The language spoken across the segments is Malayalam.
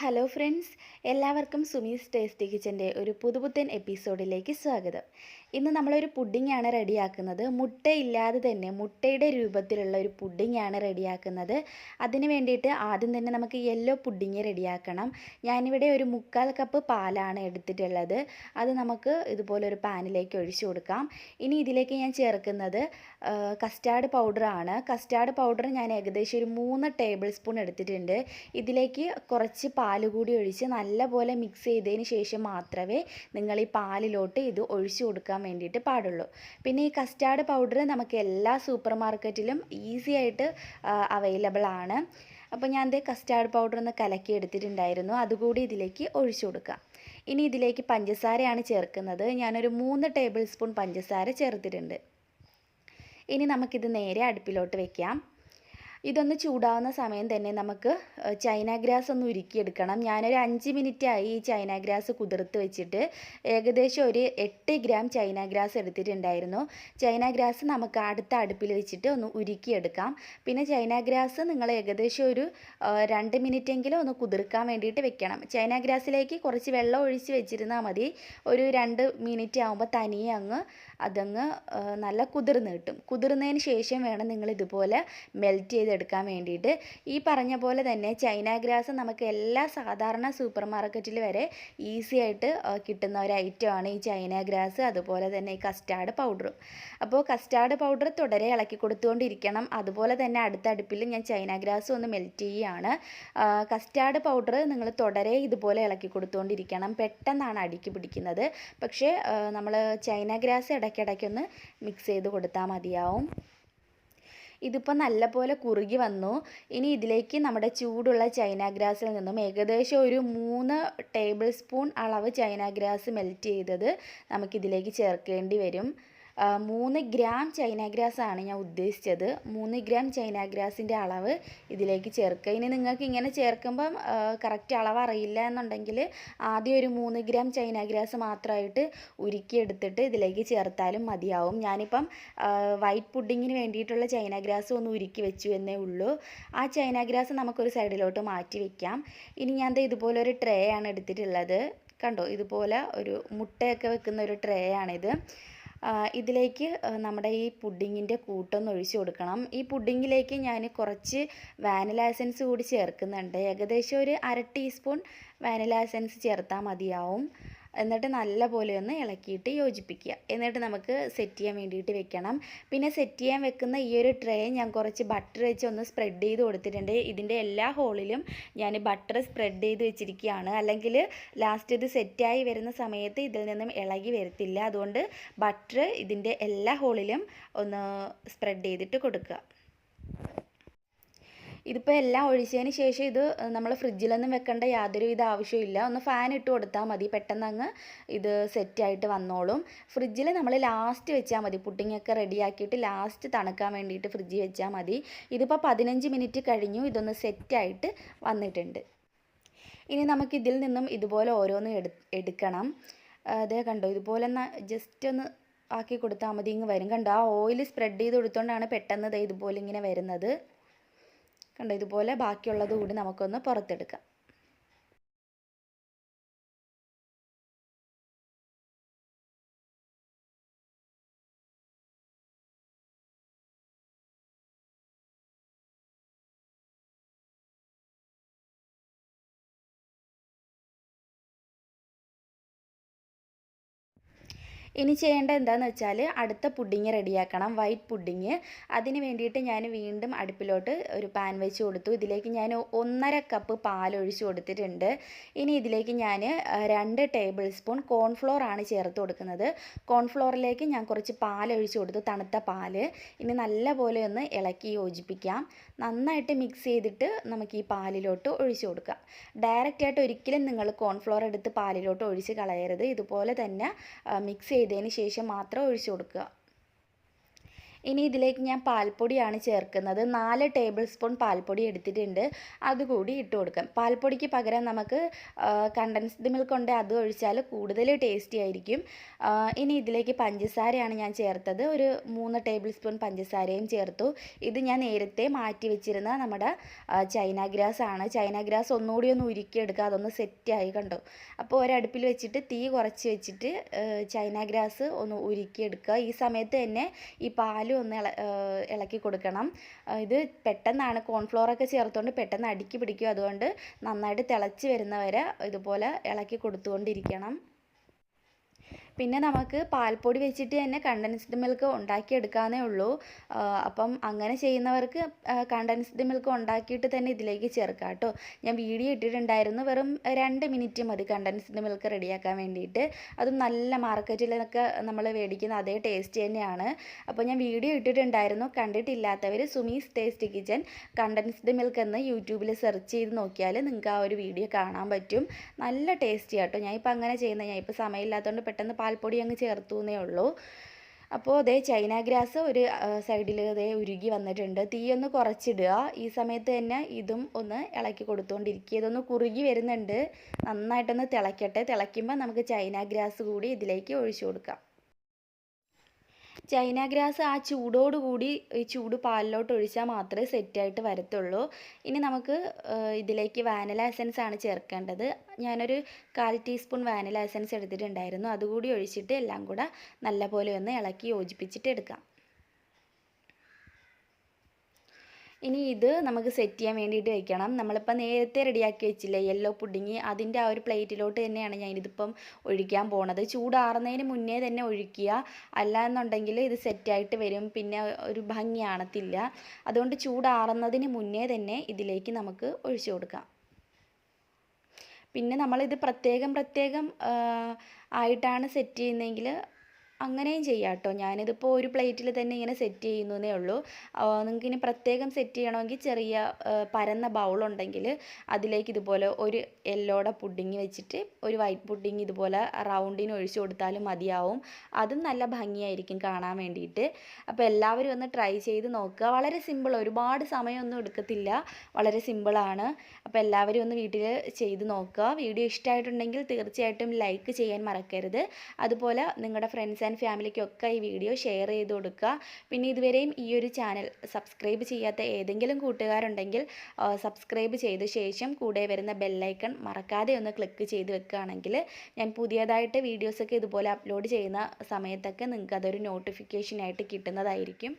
ഹലോ ഫ്രണ്ട്സ് എല്ലാവർക്കും സുമീസ് ടേസ്റ്റി കിച്ചന്റെ ഒരു പുതുപുത്തൻ എപ്പിസോഡിലേക്ക് സ്വാഗതം. ഇന്ന് നമ്മളൊരു പുഡിങ്ങാണ് റെഡിയാക്കുന്നത്. മുട്ടയില്ലാതെ തന്നെ മുട്ടയുടെ രൂപത്തിലുള്ള ഒരു പുഡിങ്ങാണ് റെഡിയാക്കുന്നത്. അതിന് വേണ്ടിയിട്ട് ആദ്യം തന്നെ നമുക്ക് യെല്ലോ പുഡിങ് റെഡിയാക്കണം. ഞാനിവിടെ ഒരു മുക്കാൽ കപ്പ് പാലാണ് എടുത്തിട്ടുള്ളത്. അത് നമുക്ക് ഇതുപോലെ ഒരു പാനിലേക്ക് ഒഴിച്ചു കൊടുക്കാം. ഇനി ഇതിലേക്ക് ഞാൻ ചേർക്കുന്നത് കസ്റ്റാർഡ് പൗഡറാണ് കസ്റ്റാർഡ് പൗഡർ ഞാൻ ഏകദേശം ഒരു മൂന്ന് ടേബിൾ സ്പൂൺ എടുത്തിട്ടുണ്ട്. ഇതിലേക്ക് കുറച്ച് പാൽ കൂടി ഒഴിച്ച് നല്ലപോലെ മിക്സ് ചെയ്തതിന് ശേഷം മാത്രമേ നിങ്ങൾ ഈ പാലിലോട്ട് ഇത് ഒഴിച്ചു കൊടുക്കാൻ വേണ്ടിയിട്ട് പാടുള്ളൂ. പിന്നെ ഈ കസ്റ്റാർഡ് പൗഡർ നമുക്ക് എല്ലാ സൂപ്പർ മാർക്കറ്റിലും ഈസി ആയിട്ട് അവൈലബിൾ ആണ്. അപ്പോൾ ഞാൻ ദേ കസ്റ്റാർഡ് പൗഡർ ഒന്ന് കലക്കി എടുത്തിട്ടുണ്ടായിരുന്നു. അതുകൂടി ഇതിലേക്ക് ഒഴിച്ചു കൊടുക്കാം ഇനി ഇതിലേക്ക് പഞ്ചസാരയാണ് ചേർക്കുന്നത്. ഞാനൊരു മൂന്ന് ടേബിൾ സ്പൂൺ പഞ്ചസാര ചേർത്തിട്ടുണ്ട്. ഇനി നമുക്കിത് നേരെ അടുപ്പിലോട്ട് വെക്കാം. ഇതൊന്ന് ചൂടാവുന്ന സമയം തന്നെ നമുക്ക് ചൈന ഗ്രാസ് ഒന്ന് ഉരുക്കിയെടുക്കണം. ഞാനൊരു അഞ്ച് മിനിറ്റായി ഈ ചൈന ഗ്രാസ് കുതിർത്ത് വെച്ചിട്ട് ഏകദേശം ഒരു എട്ട് ഗ്രാം ചൈന ഗ്രാസ് എടുത്തിട്ടുണ്ടായിരുന്നു. ചൈന ഗ്രാസ് നമുക്ക് അടുത്ത അടുപ്പിൽ വെച്ചിട്ട് ഒന്ന് ഉരുക്കിയെടുക്കാം. പിന്നെ ചൈന ഗ്രാസ് നിങ്ങൾ ഏകദേശം ഒരു രണ്ട് മിനിറ്റെങ്കിലും ഒന്ന് കുതിർക്കാൻ വേണ്ടിയിട്ട് വെക്കണം. ചൈന ഗ്രാസിലേക്ക് കുറച്ച് വെള്ളം ഒഴിച്ച് വെച്ചിരുന്നാൽ മതി. ഒരു രണ്ട് മിനിറ്റ് ആകുമ്പോൾ തനിയെ അങ്ങ് അതങ്ങ് നല്ല കുതിർന്ന് കിട്ടും. കുതിർന്നതിന് ശേഷം വേണം നിങ്ങൾ ഇതുപോലെ മെൽറ്റ് ചെയ്തെടുക്കാൻ വേണ്ടിയിട്ട്. ഈ പറഞ്ഞ പോലെ തന്നെ ചൈന ഗ്രാസ് നമുക്ക് എല്ലാ സാധാരണ സൂപ്പർ മാർക്കറ്റിൽ വരെ ഈസി ആയിട്ട് കിട്ടുന്ന ഒരു ഐറ്റമാണ് ഈ ചൈന ഗ്രാസ് അതുപോലെ തന്നെ ഈ കസ്റ്റാർഡ് പൗഡറും അപ്പോൾ കസ്റ്റാർഡ് പൗഡർ തുടരെ ഇളക്കി കൊടുത്തുകൊണ്ടിരിക്കണം. അതുപോലെ തന്നെ അടുത്ത അടുപ്പിൽ ഞാൻ ചൈന ഗ്രാസ് ഒന്ന് മെൽറ്റ് ചെയ്യുകയാണ്. കസ്റ്റാർഡ് പൗഡർ നിങ്ങൾ തുടരെ ഇതുപോലെ ഇളക്കി കൊടുത്തുകൊണ്ടിരിക്കണം. പെട്ടെന്നാണ് അടുക്കി പിടിക്കുന്നത്. പക്ഷേ നമ്മൾ ചൈന ഗ്രാസ് ഇടയ്ക്കിടയ്ക്കൊന്ന് മിക്സ് ചെയ്ത് കൊടുത്താൽ മതിയാവും. ഇതിപ്പോൾ നല്ല പോലെ കുറുകി വന്നു. ഇനി ഇതിലേക്ക് നമ്മുടെ ചൂടുള്ള ചൈന ഗ്രാസിൽ നിന്നും ഏകദേശം ഒരു മൂന്ന് ടേബിൾ സ്പൂൺ അളവ് ചൈന ഗ്രാസ് മെൽറ്റ് ചെയ്തത് നമുക്കിതിലേക്ക് ചേർക്കേണ്ടി വരും. മൂന്ന് ഗ്രാം ചൈന ഗ്രാസ് ആണ് ഞാൻ ഉദ്ദേശിച്ചത്. മൂന്ന് ഗ്രാം ചൈന ഗ്രാസിന്റെ അളവ് ഇതിലേക്ക് ചേർക്കുക. ഇനി നിങ്ങൾക്ക് ഇങ്ങനെ ചേർക്കുമ്പം കറക്റ്റ് അളവ് അറിയില്ല എന്നുണ്ടെങ്കിൽ ആദ്യം ഒരു മൂന്ന് ഗ്രാം ചൈന ഗ്രാസ് മാത്രമായിട്ട് ഉരുക്കിയെടുത്തിട്ട് ഇതിലേക്ക് ചേർത്താലും മതിയാവും. ഞാനിപ്പം വൈറ്റ് പുഡിങ്ങിന് വേണ്ടിയിട്ടുള്ള ചൈന ഗ്രാസ് ഒന്ന് ഉരുക്കി വെച്ചു എന്നേ ഉള്ളൂ. ആ ചൈന ഗ്രാസ് നമുക്കൊരു സൈഡിലോട്ട് മാറ്റി വെക്കാം. ഇനി ഞാൻ ഇതുപോലെ ഒരു ട്രേ ആണ് എടുത്തിട്ടുള്ളത്. കണ്ടോ? ഇതുപോലെ ഒരു മുട്ടയൊക്കെ വെക്കുന്ന ഒരു ട്രേ ആണിത്. ഇതിലേക്ക് നമ്മുടെ ഈ പുഡിങ്ങിന്റെ കൂട്ടൊന്ന് ഒഴിച്ചു കൊടുക്കണം. ഈ പുഡിങ്ങിലേക്ക് ഞാൻ കുറച്ച് വാനില എസൻസ് കൂടി ചേർക്കുന്നുണ്ട്. ഏകദേശം ഒരു അര ടീസ്പൂൺ വാനില എസൻസ് ചേർത്താൽ മതിയാവും. എന്നിട്ട് നല്ല പോലെ ഒന്ന് ഇളക്കിയിട്ട് യോജിപ്പിക്കുക. എന്നിട്ട് നമുക്ക് സെറ്റ് ചെയ്യാൻ വേണ്ടിയിട്ട് വെക്കണം. പിന്നെ സെറ്റ് ചെയ്യാൻ വെക്കുന്ന ഈ ഒരു ട്രേ ഞാൻ കുറച്ച് ബട്ടർ വെച്ച് ഒന്ന് സ്പ്രെഡ് ചെയ്ത് കൊടുത്തിട്ടുണ്ട്. ഇതിന്റെ എല്ലാ ഹോളിലും ഞാൻ ബട്ടർ സ്പ്രെഡ് ചെയ്ത് വെച്ചിരിക്കുകയാണ്. അല്ലെങ്കിൽ ലാസ്റ്റ് ഇത് സെറ്റായി വരുന്ന സമയത്ത് ഇതിൽ നിന്നും ഇളകി വരത്തില്ല. അതുകൊണ്ട് ബട്ടർ ഇതിന്റെ എല്ലാ ഹോളിലും ഒന്ന് സ്പ്രെഡ് ചെയ്തിട്ട് കൊടുക്കുക. ഇതിപ്പോൾ എല്ലാം ഒഴിച്ചതിന് ശേഷം ഇത് നമ്മൾ ഫ്രിഡ്ജിലൊന്നും വെക്കേണ്ട യാതൊരുവിധ ആവശ്യമില്ല ഒന്ന് ഫാൻ ഇട്ട് കൊടുത്താൽ മതി. പെട്ടെന്ന് അങ്ങ് ഇത് സെറ്റായിട്ട് വന്നോളും. ഫ്രിഡ്ജിൽ നമ്മൾ ലാസ്റ്റ് വെച്ചാൽ മതി. പുട്ടിങ്ങൊക്കെ റെഡിയാക്കിയിട്ട് ലാസ്റ്റ് തണുക്കാൻ വേണ്ടിയിട്ട് ഫ്രിഡ്ജിൽ വെച്ചാൽ മതി. ഇതിപ്പോൾ പതിനഞ്ച് മിനിറ്റ് കഴിഞ്ഞു. ഇതൊന്ന് സെറ്റായിട്ട് വന്നിട്ടുണ്ട്. ഇനി നമുക്ക് ഇതിൽ നിന്നും ഇതുപോലെ ഓരോന്ന് എടു എടുക്കണം. അതേ കണ്ടോ ഇതുപോലെ ജസ്റ്റ് ഒന്ന് ആക്കി കൊടുത്താൽ മതി. ഇങ്ങ് വരും. കണ്ടോ ആ ഓയിൽ സ്പ്രെഡ് ചെയ്ത് കൊടുത്തോണ്ടാണ് പെട്ടെന്ന് ഇതുപോലെ ഇങ്ങനെ വരുന്നത്. കണ്ടോ ഇതുപോലെ ബാക്കിയുള്ളത് കൂടി നമുക്കൊന്ന് പുറത്തെടുക്കാം. ഇനി ചെയ്യേണ്ടത് എന്താണെന്ന് വെച്ചാൽ അടുത്ത പുഡിങ് റെഡിയാക്കണം വൈറ്റ് പുഡിങ് അതിന് വേണ്ടിയിട്ട് ഞാൻ വീണ്ടും അടുപ്പിലോട്ട് ഒരു പാൻ വെച്ച് കൊടുത്തു. ഇതിലേക്ക് ഞാൻ ഒന്നര കപ്പ് പാൽ ഒഴിച്ച് കൊടുത്തിട്ടുണ്ട്. ഇനി ഇതിലേക്ക് ഞാൻ രണ്ട് ടേബിൾ സ്പൂൺ കോൺഫ്ലോർ ആണ് ചേർത്ത് കൊടുക്കുന്നത്. കോൺഫ്ലോറിലേക്ക് ഞാൻ കുറച്ച് പാൽ ഒഴിച്ച് കൊടുത്തു തണുത്ത പാൽ. ഇനി നല്ലപോലെ ഒന്ന് ഇളക്കി യോജിപ്പിക്കാം. നന്നായിട്ട് മിക്സ് ചെയ്തിട്ട് നമുക്ക് ഈ പാലിലോട്ട് ഒഴിച്ചു കൊടുക്കാം. ഡയറക്റ്റായിട്ട് ഒരിക്കലും നിങ്ങൾ കോൺഫ്ലോർ എടുത്ത് പാലിലോട്ട് ഒഴിച്ച് കളയരുത്. ഇതുപോലെ തന്നെ മിക്സ് ചെയ്തതിന് ശേഷം മാത്രം ഒഴിച്ചു കൊടുക്കുക. ഇനി ഇതിലേക്ക് ഞാൻ പാൽപ്പൊടിയാണ് ചേർക്കുന്നത്. നാല് ടേബിൾ സ്പൂൺ പാൽപ്പൊടി എടുത്തിട്ടുണ്ട്. അതുകൂടി ഇട്ട് കൊടുക്കാം. പാൽപ്പൊടിക്ക് പകരം നമുക്ക് കണ്ടൻസ്ഡ് മിൽക്ക് ഉണ്ട്. അത് ഒഴിച്ചാൽ കൂടുതൽ ടേസ്റ്റി ആയിരിക്കും. ഇനി ഇതിലേക്ക് പഞ്ചസാരയാണ് ഞാൻ ചേർത്തത്. ഒരു മൂന്ന് ടേബിൾ സ്പൂൺ പഞ്ചസാരയും ചേർത്തു. ഇത് ഞാൻ നേരത്തെ മാറ്റി വെച്ചിരുന്ന നമ്മുടെ ചൈന ഗ്രാസ് ആണ്. ചൈന ഗ്രാസ് ഒന്നുകൂടി ഒന്ന് ഉരുക്കിയെടുക്കുക. അതൊന്ന് സെറ്റായി കണ്ടോ? അപ്പോൾ ഒരടുപ്പിൽ വെച്ചിട്ട് തീ കുറച്ച് വെച്ചിട്ട് ചൈന ഗ്രാസ് ഒന്ന് ഉരുക്കിയെടുക്കുക. ഈ സമയത്ത് തന്നെ ഈ പാലും ഒന്ന് ഇളക്കി കൊടുക്കണം. ഇത് പെട്ടെന്നാണ് കോൺഫ്ലോറൊക്കെ ചേർത്തുകൊണ്ട് പെട്ടെന്ന് അടുക്കി പിടിക്കും. അതുകൊണ്ട് നന്നായിട്ട് തിളച്ച് വരുന്നവരെ ഇതുപോലെ ഇളക്കി കൊടുത്തുകൊണ്ടിരിക്കണം. പിന്നെ നമുക്ക് പാൽപ്പൊടി വെച്ചിട്ട് തന്നെ കണ്ടൻസ്ഡ് മിൽക്ക് ഉണ്ടാക്കിയെടുക്കാവുന്നേ ഉള്ളൂ. അപ്പം അങ്ങനെ ചെയ്യുന്നവർക്ക് കണ്ടൻസ്ഡ് മിൽക്ക് ഉണ്ടാക്കിയിട്ട് തന്നെ ഇതിലേക്ക് ചേർക്കാം കേട്ടോ. ഞാൻ വീഡിയോ ഇട്ടിട്ടുണ്ടായിരുന്നു വെറും രണ്ട് മിനിറ്റ് മതി കണ്ടൻസ്ഡ് മിൽക്ക് റെഡിയാക്കാൻ വേണ്ടിയിട്ട്. അതും നല്ല മാർക്കറ്റിലൊക്കെ നമ്മൾ മേടിക്കുന്ന അതേ ടേസ്റ്റ് തന്നെയാണ്. അപ്പോൾ ഞാൻ വീഡിയോ ഇട്ടിട്ടുണ്ടായിരുന്നു കണ്ടിട്ടില്ലാത്തവർ Sumi's taste kitchen condensed milk എന്ന് യൂട്യൂബിൽ സെർച്ച് ചെയ്ത് നോക്കിയാൽ നിങ്ങൾക്ക് ആ ഒരു വീഡിയോ കാണാൻ പറ്റും. നല്ല ടേസ്റ്റി കേട്ടോ. ഞാൻ ഇപ്പോൾ അങ്ങനെ ചെയ്യുന്നത്. ഞാൻ ഇപ്പോൾ സമയമില്ലാത്തതുകൊണ്ട് പെട്ടെന്ന് പാൽപ്പൊടി അങ്ങ് ചേർത്തു എന്നേ ഉള്ളൂ. അപ്പോൾ അതേ ചൈന ഗ്രാസ് ഒരു സൈഡിൽ അതേ ഉരുകി വന്നിട്ടുണ്ട്. തീ ഒന്ന് കുറച്ചിടുക. ഈ സമയത്ത് തന്നെ ഇതും ഒന്ന് ഇളക്കി കൊടുത്തുകൊണ്ടിരിക്കുക ഇതൊന്ന് കുറുകി വരുന്നുണ്ട്. നന്നായിട്ടൊന്ന് തിളക്കട്ടെ. തിളയ്ക്കുമ്പോൾ നമുക്ക് ചൈന ഗ്രാസ് കൂടി ഇതിലേക്ക് ഒഴിച്ചു കൊടുക്കാം. ചൈന ഗ്രാസ് ആ ചൂടോടുകൂടി ഈ ചൂട് പാലിലോട്ട് ഒഴിച്ചാൽ മാത്രമേ സെറ്റായിട്ട് വരത്തുള്ളൂ. ഇനി നമുക്ക് ഇതിലേക്ക് വാനില എസൻസ് ആണ് ചേർക്കേണ്ടത്. ഞാനൊരു കാൽ ടീസ്പൂൺ വാനില എസൻസ് എടുത്തിട്ടുണ്ടായിരുന്നു. അതുകൂടി ഒഴിച്ചിട്ട് എല്ലാം കൂടെ നല്ലപോലെ ഒന്ന് ഇളക്കി യോജിപ്പിച്ചിട്ട് എടുക്കാം. ഇനി ഇത് നമുക്ക് സെറ്റ് ചെയ്യാൻ വേണ്ടിയിട്ട് വെക്കണം. നമ്മളിപ്പോൾ നേരത്തെ റെഡിയാക്കി വെച്ചില്ലേ യെല്ലോ പുഡിങ് അതിന്റെ ആ ഒരു പ്ലേറ്റിലോട്ട് തന്നെയാണ് ഞാൻ ഇതിപ്പം ഒഴിക്കാൻ പോണത്. ചൂടാറുന്നതിന് മുന്നേ തന്നെ ഒഴിക്കുക. അല്ല എന്നുണ്ടെങ്കിൽ ഇത് സെറ്റായിട്ട് വരും. പിന്നെ ഒരു ഭംഗി അതുകൊണ്ട് ചൂടാറുന്നതിന് മുന്നേ തന്നെ ഇതിലേക്ക് നമുക്ക് ഒഴിച്ചു കൊടുക്കാം. പിന്നെ നമ്മളിത് പ്രത്യേകം പ്രത്യേകം ആയിട്ടാണ് സെറ്റ് ചെയ്യുന്നതെങ്കിൽ അങ്ങനെയും ചെയ്യാം കേട്ടോ. ഞാനിതിപ്പോൾ ഒരു പ്ലേറ്റിൽ തന്നെ ഇങ്ങനെ സെറ്റ് ചെയ്യുന്നതേ ഉള്ളൂ. നിങ്ങൾക്ക് ഇനി പ്രത്യേകം സെറ്റ് ചെയ്യണമെങ്കിൽ ചെറിയ പരന്ന ബൗളുണ്ടെങ്കിൽ അതിലേക്ക് ഇതുപോലെ ഒരു യെല്ലോടെ പുഡിങ് വെച്ചിട്ട് ഒരു വൈറ്റ് പുഡിങ് ഇതുപോലെ റൗണ്ടിന് ഒഴിച്ചു കൊടുത്താലും മതിയാവും. അതും നല്ല ഭംഗിയായിരിക്കും കാണാൻ വേണ്ടിയിട്ട്. അപ്പോൾ എല്ലാവരും ഒന്ന് ട്രൈ ചെയ്ത് നോക്കുക. വളരെ സിമ്പിൾ ഒരുപാട് സമയമൊന്നും എടുക്കത്തില്ല. വളരെ സിമ്പിളാണ് അപ്പോൾ എല്ലാവരും ഒന്ന് വീട്ടിൽ ചെയ്ത് നോക്കുക. വീഡിയോ ഇഷ്ടമായിട്ടുണ്ടെങ്കിൽ തീർച്ചയായിട്ടും ലൈക്ക് ചെയ്യാൻ മറക്കരുത്. അതുപോലെ നിങ്ങളുടെ ഫ്രണ്ട്സ് ആൻഡ് ഫാമിലിക്കൊക്കെ ഈ വീഡിയോ ഷെയർ ചെയ്ത് കൊടുക്കുക. പിന്നെ ഇതുവരെയും ഈ ഒരു ചാനൽ സബ്സ്ക്രൈബ് ചെയ്യാത്ത ഏതെങ്കിലും കൂട്ടുകാരുണ്ടെങ്കിൽ സബ്സ്ക്രൈബ് ചെയ്ത ശേഷം കൂടെ വരുന്ന ബെല്ലൈക്കൺ മറക്കാതെ ഒന്ന് ക്ലിക്ക് ചെയ്ത് വെക്കുകയാണെങ്കിൽ ഞാൻ പുതിയതായിട്ട് വീഡിയോസൊക്കെ ഇതുപോലെ അപ്ലോഡ് ചെയ്യുന്ന സമയത്തൊക്കെ നിങ്ങൾക്ക് അതൊരു നോട്ടിഫിക്കേഷനായിട്ട് കിട്ടുന്നതായിരിക്കും.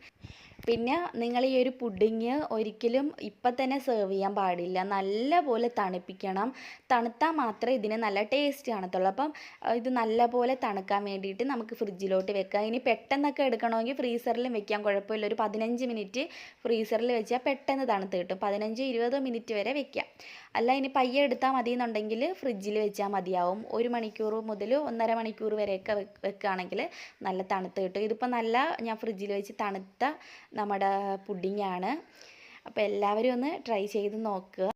പിന്നെ നിങ്ങൾ ഈ ഒരു പുഡിങ് ഒരിക്കലും ഇപ്പം തന്നെ സെർവ് ചെയ്യാൻ പാടില്ല. നല്ലപോലെ തണുപ്പിക്കണം. തണുത്താൽ മാത്രമേ ഇതിന് നല്ല ടേസ്റ്റ് കാണത്തുള്ളൂ. അപ്പം ഇത് നല്ലപോലെ തണുക്കാൻ വേണ്ടിയിട്ട് നമുക്ക് ഫ്രിഡ്ജിലോട്ട് വെക്കുക. ഇനി പെട്ടെന്നൊക്കെ എടുക്കണമെങ്കിൽ ഫ്രീസറിലും വെക്കാം. കുഴപ്പമില്ല. ഒരു പതിനഞ്ച് മിനിറ്റ് ഫ്രീസറിൽ വെച്ചാൽ പെട്ടെന്ന് തണുത്ത് കിട്ടും. പതിനഞ്ച് ഇരുപത് മിനിറ്റ് വരെ വെക്കാം. അല്ല ഇനി പയ്യെ എടുത്താൽ മതി എന്നുണ്ടെങ്കിൽ ഫ്രിഡ്ജിൽ വെച്ചാൽ മതിയാവും. ഒരു മണിക്കൂർ മുതൽ ഒന്നര മണിക്കൂർ വരെയൊക്കെ വെക്ക് വെക്കുകയാണെങ്കിൽ നല്ല തണുത്ത് കിട്ടും. ഇതിപ്പോൾ നല്ല ഞാൻ ഫ്രിഡ്ജിൽ വെച്ച് തണുത്ത നമ്മുടെ പുഡിങ്ങാണ്. അപ്പോൾ എല്ലാവരും ഒന്ന് ട്രൈ ചെയ്ത് നോക്കുക.